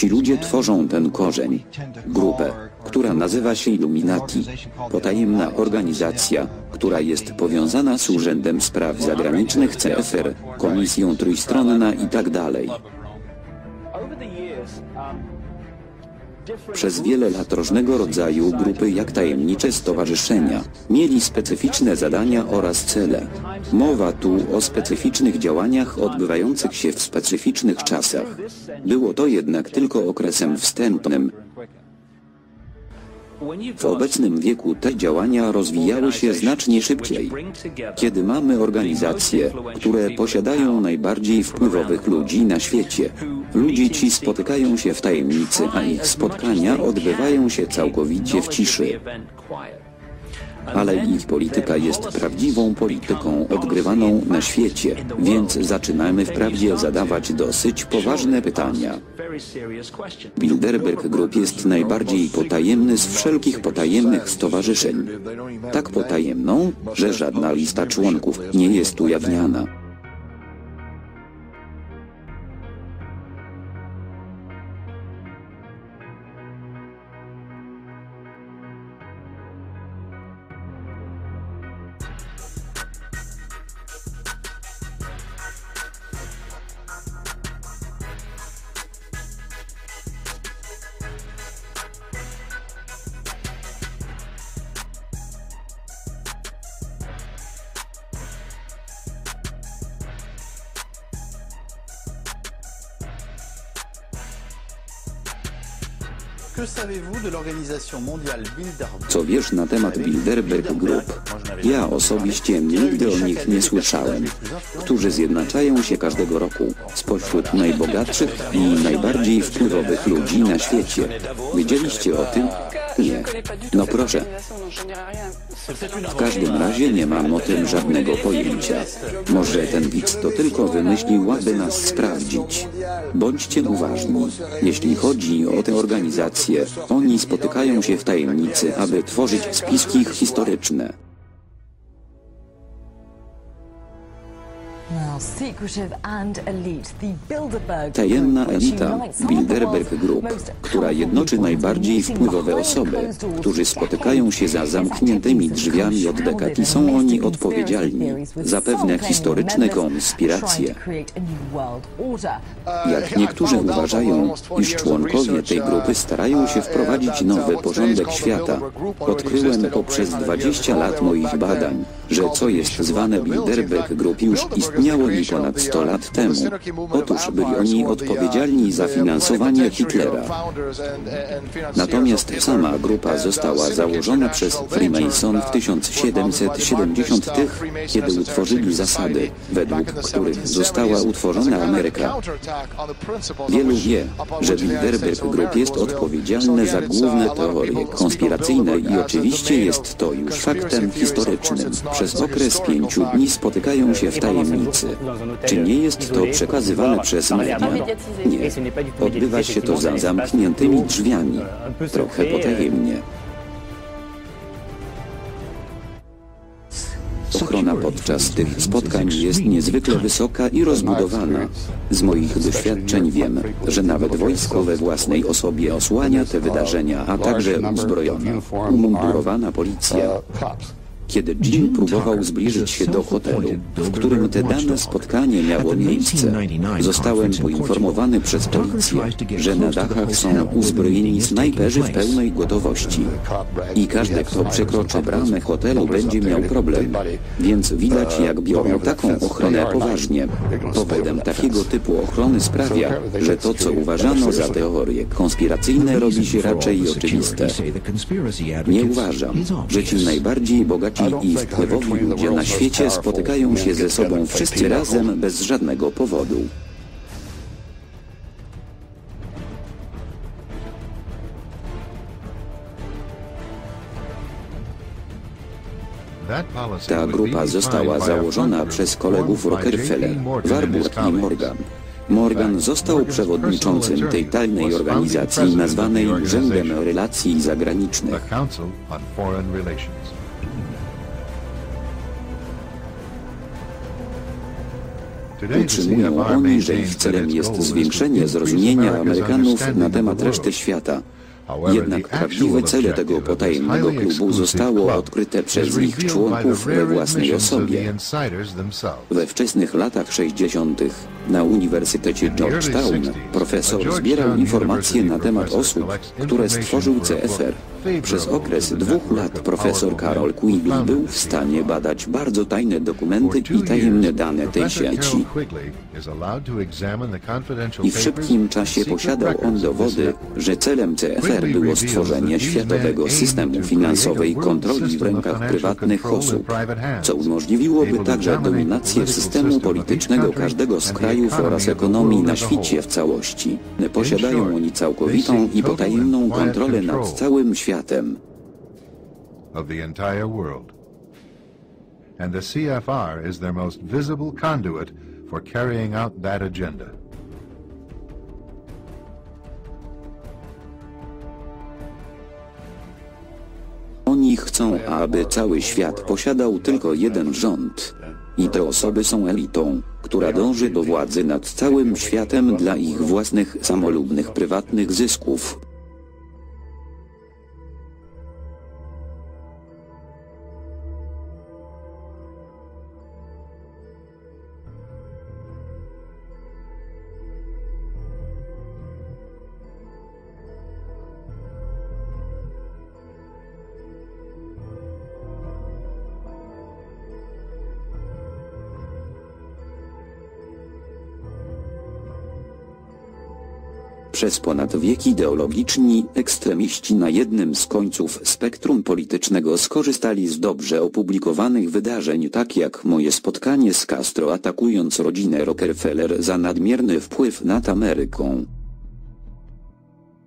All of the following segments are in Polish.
Ci ludzie tworzą ten korzeń, grupę, która nazywa się Illuminati. Potajemna organizacja, która jest powiązana z Urzędem Spraw Zagranicznych CFR, Komisją Trójstronna i tak. Przez wiele lat różnego rodzaju grupy jak tajemnicze stowarzyszenia mieli specyficzne zadania oraz cele. Mowa tu o specyficznych działaniach odbywających się w specyficznych czasach. Było to jednak tylko okresem wstępnym. W obecnym wieku te działania rozwijały się znacznie szybciej. Kiedy mamy organizacje, które posiadają najbardziej wpływowych ludzi na świecie, ludzie ci spotykają się w tajemnicy, a ich spotkania odbywają się całkowicie w ciszy. Ale ich polityka jest prawdziwą polityką odgrywaną na świecie, więc zaczynamy wprawdzie zadawać dosyć poważne pytania. Bilderberg Group jest najbardziej potajemny z wszelkich potajemnych stowarzyszeń. Tak potajemną, że żadna lista członków nie jest ujawniana. Co wiesz na temat Bilderberg Group? Ja osobiście nigdy o nich nie słyszałem. Którzy zjednaczają się każdego roku spośród najbogatszych i najbardziej wpływowych ludzi na świecie. Wiedzieliście o tym? Nie. No proszę. W każdym razie nie mam o tym żadnego pojęcia. Może ten widz to tylko wymyślił, aby nas sprawdzić. Bądźcie uważni. Jeśli chodzi o tę organizację, oni spotykają się w tajemnicy, aby tworzyć spiski historyczne. Tajemna elita Bilderberg Group, która jednoczy najbardziej wpływowe osoby, którzy spotykają się za zamkniętymi drzwiami od dekad i są oni odpowiedzialni za pewne historyczne konspiracje. Jak niektórzy uważają, iż członkowie tej grupy starają się wprowadzić nowy porządek świata, odkryłem poprzez 20 lat moich badań, że co jest zwane Bilderberg Group już istniało i ponad 100 lat temu. Otóż byli oni odpowiedzialni za finansowanie Hitlera. Natomiast sama grupa została założona przez Freemason w 1770 kiedy utworzyli zasady, według których została utworzona Ameryka. Wielu wie, że Bilderberg Group jest odpowiedzialny za główne teorie konspiracyjne i oczywiście jest to już faktem historycznym. Przez okres pięciu dni spotykają się w tajemnicy. Czy nie jest to przekazywane przez media? Nie. Odbywa się to za zamkniętymi drzwiami. Trochę potajemnie. Ochrona podczas tych spotkań jest niezwykle wysoka i rozbudowana. Z moich doświadczeń wiem, że nawet wojsko we własnej osobie osłania te wydarzenia, a także uzbrojona, umundurowana policja. Kiedy Jim próbował zbliżyć się do hotelu, w którym te dane spotkanie miało miejsce, zostałem poinformowany przez policję, że na dachach są uzbrojeni snajperzy w pełnej gotowości. I każdy, kto przekroczy bramę hotelu, będzie miał problem. Więc widać, jak biorą taką ochronę poważnie. Powodem takiego typu ochrony sprawia, że to, co uważano za teorie konspiracyjne, robi się raczej oczywiste. Nie uważam, że ci najbardziej bogaci i wpływowi ludzie na świecie spotykają się ze sobą wszyscy razem bez żadnego powodu. Ta grupa została założona przez kolegów Rockefeller, Warburg i Morgan. Morgan został przewodniczącym tej tajnej organizacji nazwanej Urzędem Relacji Zagranicznych. Utrzymują oni, że ich celem jest zwiększenie zrozumienia Amerykanów na temat reszty świata. Jednak prawdziwe cele tego potajemnego klubu zostało odkryte przez ich członków we własnej osobie. We wczesnych latach 60. na Uniwersytecie Georgetown profesor zbierał informacje na temat osób, które stworzył CFR. Przez okres dwóch lat profesor Carol Quigley był w stanie badać bardzo tajne dokumenty i tajemne dane tej sieci. I w szybkim czasie posiadał on dowody, że celem CFR było stworzenie światowego systemu finansowej kontroli w rękach prywatnych osób, co umożliwiłoby także dominację systemu politycznego każdego z krajów oraz ekonomii na świecie w całości. Posiadają oni całkowitą i potajemną kontrolę nad całym światem. And the CFR is their most visible conduit for carrying out that agenda. Chcą, aby cały świat posiadał tylko jeden rząd. I te osoby są elitą, która dąży do władzy nad całym światem dla ich własnych samolubnych prywatnych zysków. Przez ponad wiek ideologiczni ekstremiści na jednym z końców spektrum politycznego skorzystali z dobrze opublikowanych wydarzeń tak jak moje spotkanie z Castro atakując rodzinę Rockefeller za nadmierny wpływ nad Ameryką.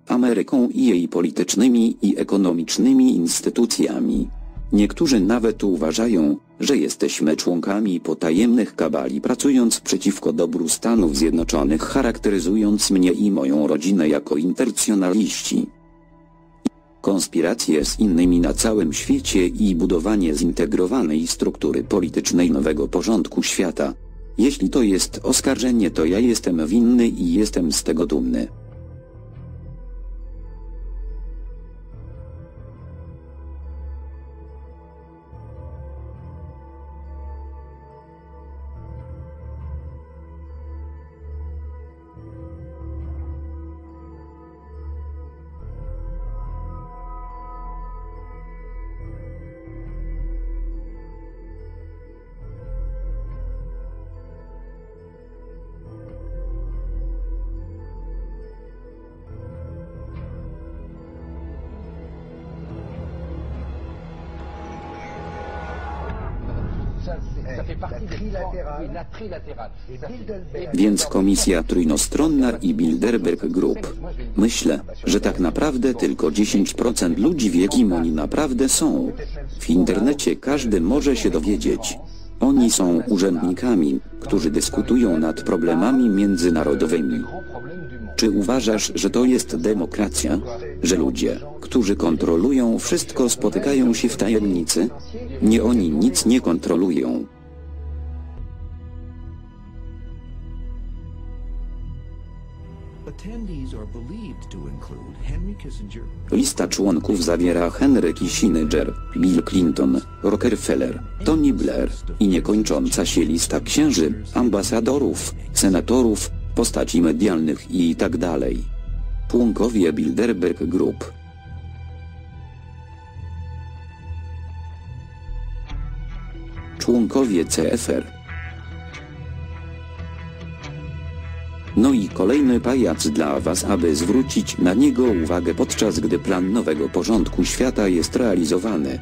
Ameryką i jej politycznymi i ekonomicznymi instytucjami. Niektórzy nawet uważają, że jesteśmy członkami potajemnych kabali pracując przeciwko dobru Stanów Zjednoczonych charakteryzując mnie i moją rodzinę jako intercjonaliści. Konspiracje z innymi na całym świecie i budowanie zintegrowanej struktury politycznej nowego porządku świata. Jeśli to jest oskarżenie to ja jestem winny i jestem z tego dumny. Więc komisja trójnostronna i Bilderberg Group. Myślę, że tak naprawdę tylko 10% ludzi wie kim oni naprawdę są. W internecie każdy może się dowiedzieć. Oni są urzędnikami, którzy dyskutują nad problemami międzynarodowymi. Czy uważasz, że to jest demokracja? Że ludzie, którzy kontrolują wszystko spotykają się w tajemnicy? Nie oni nic nie kontrolują. Lista członków zawiera Henry Kissinger, Bill Clinton, Rockefeller, Tony Blair i niekończąca się lista księży, ambasadorów, senatorów, postaci medialnych i tak dalej. Członkowie Bilderberg Group. Członkowie CFR No i kolejny pajac dla Was, aby zwrócić na niego uwagę podczas gdy plan nowego porządku świata jest realizowany.